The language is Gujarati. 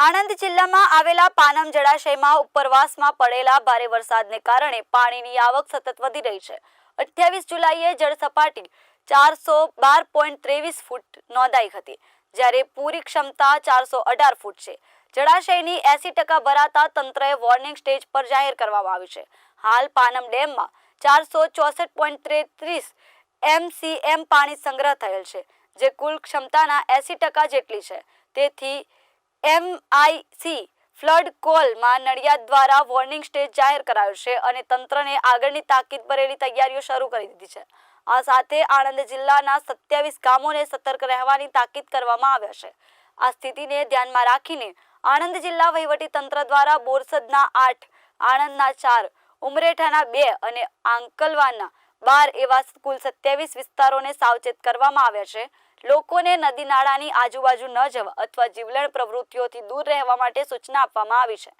આણંદ જિલ્લામાં આવેલા પાનમ જળાશયમાં ઉપરવાસમાં પડેલા ભારે વરસાદને કારણે પાણીની આવક સતત વધી રહી છે. અઠ્યાવીસ જુલાઈએ જળ સપાટી ચારસો બાર પોઈન્ટ ત્રેવીસ ફૂટ નોંધાઈ હતી, જ્યારે પૂરી ક્ષમતા ચારસો અઢાર ફૂટ છે. જળાશયની એસી ટકા ભરાતા તંત્રએ વોર્નિંગ સ્ટેજ પર જાહેર કરવામાં આવ્યું છે. હાલ પાનમ ડેમમાં ચારસો ચોસઠ પોઈન્ટ ત્રેત્રીસ એમસીએમ પાણી સંગ્રહ થયેલ છે, જે કુલ ક્ષમતાના એસી ટકા જેટલી છે. તેથી એમઆઈસી ફ્લડ કોલમાં નડિયાદ દ્વારા વોર્નિંગ સ્ટેજ જાહેર કરાયો છે અને તંત્રને આગળની તાકીદ ભરેલી તૈયારીઓ શરૂ કરી દીધી છે. આ સાથે આણંદ જિલ્લાના સત્યાવીસ ગામોને સતર્ક રહેવાની તાકીદ કરવામાં આવ્યા છે. આ સ્થિતિને ધ્યાનમાં રાખીને આણંદ જિલ્લા વહીવટી તંત્ર દ્વારા બોરસદના આઠ, આણંદના ચાર, ઉમરેઠાના બે અને આંકલવાના બાર એવા કુલ સત્યાવીસ વિસ્તારોને સાવચેત કરવામાં આવ્યા છે. લોકોને નદી નાળાની આજુબાજુ ન જવા અથવા જીવલેણ પ્રવૃત્તિઓથી દૂર રહેવા માટે સૂચના આપવામાં આવી છે.